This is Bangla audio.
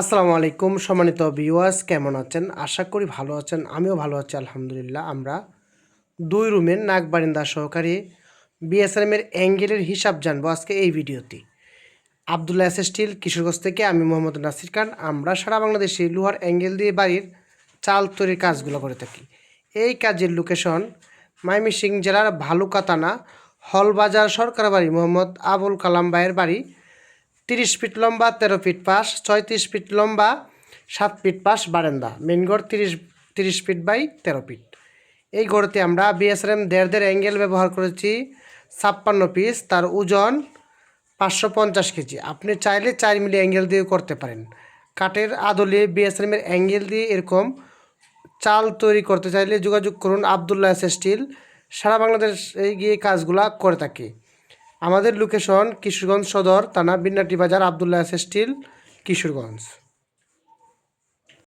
আসসালামু আলাইকুম, সম্মানিত ভিউয়ার্স কেমন আছেন? আশা করি ভালো আছেন, আমিও ভালো আছি, আলহামদুলিল্লাহ। আমরা দুই রুমের নাগবারিন্দা সহকারী বিএসএমের অ্যাঙ্গেলের হিসাব জানব আজকে এই ভিডিওতে। আবদুল্লাহ এস স্টিল, কিশোরগঞ্জ থেকে আমি মোহাম্মদ নাসির খান। আমরা সারা বাংলাদেশে লোহার অ্যাঙ্গেল দিয়ে বাড়ির চাল তৈরির কাজগুলো করে থাকি। এই কাজের লোকেশন ময়মনসিং জেলার ভালুকাতানা হলবাজার সরকার বাড়ি মোহাম্মদ আবুল কালাম ভাইয়ের বাড়ি। তিরিশ ফিট লম্বা, তেরো ফিট পাশ, ছয়ত্রিশ ফিট লম্বা, সাত ফিট পাশ বারান্দা। মেন গড় তিরিশ তিরিশ ফিট বাই তেরো ফিট। এই গড়তে আমরা বিএসএম দেড় দেড় অ্যাঙ্গেল ব্যবহার করেছি, ছাপ্পান্ন পিস তার ওজন পাঁচশো পঞ্চাশ কেজি। আপনি চাইলে চার মিলি অ্যাঙ্গেল দিয়ে করতে পারেন। কাঠের আদলে বিএসএমের অ্যাঙ্গেল দিয়ে এরকম চাল তৈরি করতে চাইলে যোগাযোগ করুন আবদুল্লাহ এস স্টিল। সারা বাংলাদেশ এই গিয়ে কাজগুলা করে থাকে। আমাদের লোকেশন কিশোরগঞ্জ সদর থানা বিন্নাটি বাজার আবদুল্লাহ স্টিল কিশোরগঞ্জ।